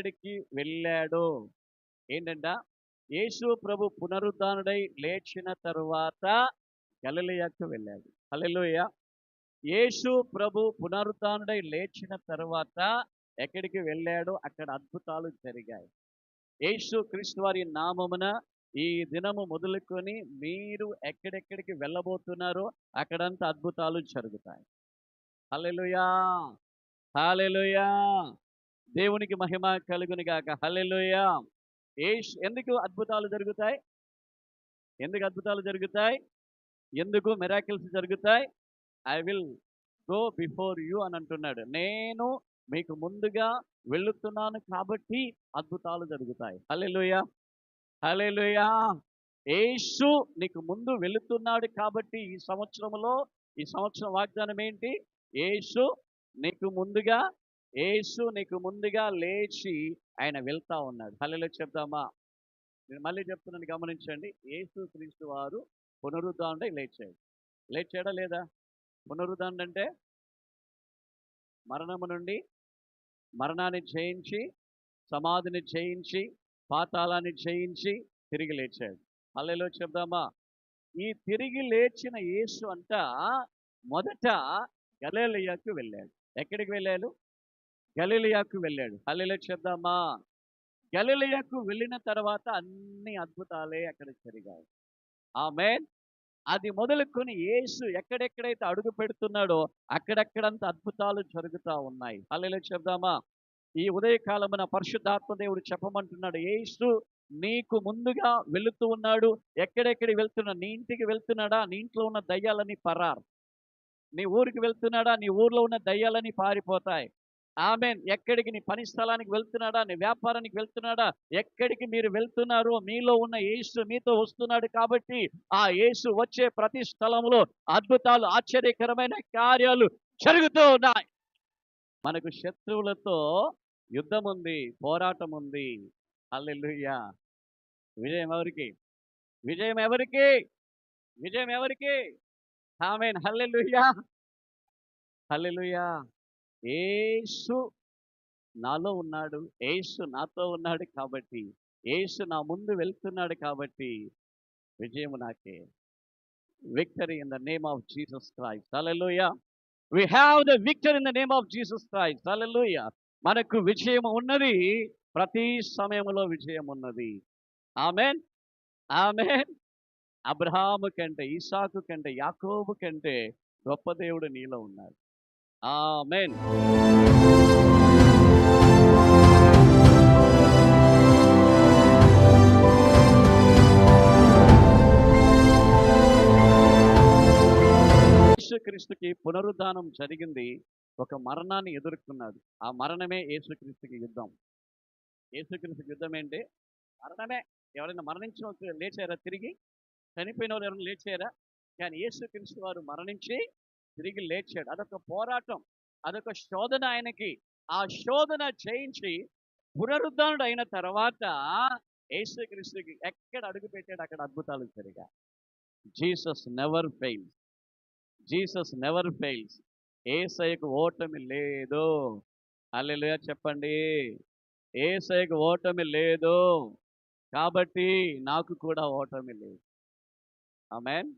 ఎక్కడికి వెళ్ళాడు? ఏంటంట? యేసు ప్రభు పునరుద్ధానుడై లేచిన తరువాత గలలియాకు వెళ్ళాడు. హల్లెలూయా! యేసు ప్రభు పునరుద్ధానుడై లేచిన తరువాత ఎక్కడికి వెళ్ళాడో అక్కడ అద్భుతాలు జరిగాయి. యేసు క్రీస్తు వారి నామమున ఈ దినము మొదలుకొని మీరు ఎక్కడెక్కడికి వెళ్ళబోతున్నారో అక్కడంతా అద్భుతాలు జరుగుతాయి. హలెలుయా హాలెలుయా దేవునికి మహిమ కలుగుని గాక. హల్లెలూయా. ఏష్ ఎందుకు అద్భుతాలు జరుగుతాయి? ఎందుకు అద్భుతాలు జరుగుతాయి? ఎందుకు మెరాకిల్స్ జరుగుతాయి? I will go before you అని అంటున్నాడు. నేను మీకు ముందుగా వెళుతున్నాను కాబట్టి అద్భుతాలు జరుగుతాయి. హల్లెలూయా. హల్లెలూయా. యేసు నీకు ముందు వెళుతున్నాడు కాబట్టి ఈ సంవత్సరంలో ఈ సంవత్సరం వాగ్దానం ఏంటి? యేసు నీకు ముందుగా యేసు నీకు ముందుగా లేచి ఆయన వెళ్తా ఉన్నాడు. హల్లెలో చెప్దామా? నేను మళ్ళీ చెప్తున్నాను గమనించండి. యేసు క్రీస్తు వారు పునరుద్ధాండే లేచాడు లేచాడా లేదా? పునరుద్ధాండ అంటే మరణము నుండి మరణాన్ని జయించి సమాధిని జయించి పాతాళాన్ని జయించి తిరిగి లేచాడు. హల్లెలో చెప్దామా? ఈ తిరిగి లేచిన యేసు అంట మొదట గలీలియాకు వెళ్ళాడు. ఎక్కడికి వెళ్ళాడు? గలిలియాకు వెళ్ళాడు. హల్లెలో చెప్దామా గలిలియాకు వెళ్ళిన తర్వాత అన్ని అద్భుతాలే అక్కడ జరిగాయి. ఆమె అది మొదలుకొని యేసు ఎక్కడెక్కడైతే అడుగు పెడుతున్నాడో అక్కడక్కడంత అద్భుతాలు జరుగుతూ ఉన్నాయి. హల్లెలో చెప్దామా ఈ ఉదయకాలమున పరిశుద్ధాత్మ దేవుడు చెప్పమంటున్నాడు యేసు నీకు ముందుగా వెళుతూ ఉన్నాడు. ఎక్కడెక్కడికి వెళ్తున్నా? నీ ఇంటికి వెళ్తున్నాడా? నీ ఇంట్లో ఉన్న దయ్యాలని పరారు. నీ ఊరికి వెళ్తున్నాడా? నీ ఊర్లో ఉన్న దయ్యాలని పారిపోతాయి. ఆమె ఎక్కడికి నీ పని స్థలానికి వెళ్తున్నాడా? నీ వ్యాపారానికి వెళ్తున్నాడా? ఎక్కడికి మీరు వెళ్తున్నారో? మీలో ఉన్న యేసు మీతో వస్తున్నాడు కాబట్టి ఆ యేసు వచ్చే ప్రతి స్థలంలో అద్భుతాలు ఆశ్చర్యకరమైన కార్యాలు జరుగుతూ ఉన్నాయి. మనకు శత్రువులతో యుద్ధం ఉంది పోరాటం ఉంది హల్లెలూయా. విజయం ఎవరికి? విజయం ఎవరికి? విజయం ఎవరికి? ఆమెన్. హల్లెలూయా. హల్లెలుయ్యా ఏసు నాలో ఉన్నాడు. ఏసు నాతో ఉన్నాడు కాబట్టి ఏసు నా ముందు వెళ్తున్నాడు కాబట్టి విజయం నాకే. Victory in the name of Jesus Christ hallelujah we have the victory in the name of Jesus Christ hallelujah మనకు విజయం ఉన్నది. ప్రతి సమయంలో విజయం ఉన్నది. ఆమెన్ ఆమెన్ అబ్రహాము కంటే ఈసాకు కంటే యాకోబు కంటే గొప్ప దేవుడు నీలో ఉన్నాడు. ఆమెన్. యేసుక్రీస్తుకి పునరుద్ధానం జరిగింది ఒక మరణాన్ని ఎదుర్కొన్నాడు. ఆ మరణమే యేసుక్రీస్తుకి యుద్ధం. యేసుక్రీస్తుకి యుద్ధం ఏంటి? మరణమే. ఎవరైనా మరణించిన వాళ్ళు లేచారా? తిరిగి చనిపోయిన వాళ్ళు ఎవరైనా లేచారా? కానీ యేసుక్రీస్తు వారు మరణించి తిరిగి లేచాడు. అదొక పోరాటం. అదొక శోధన ఆయనకి. ఆ శోధన చేయించి పునరుద్ధానుడు అయిన తర్వాత యేసుక్రీస్తుకి ఎక్కడ అడుగు పెట్టాడు? అక్కడ అద్భుతాలు జరిగా Jesus never fails. Jesus never fails. ఏసైకు ఓటమి లేదు. అల్లెలుయా చెప్పండి. ఏసైకు ఓటమి లేదు. కాబట్టి నాకు కూడా ఓటమి లేదు. ఆమెన్.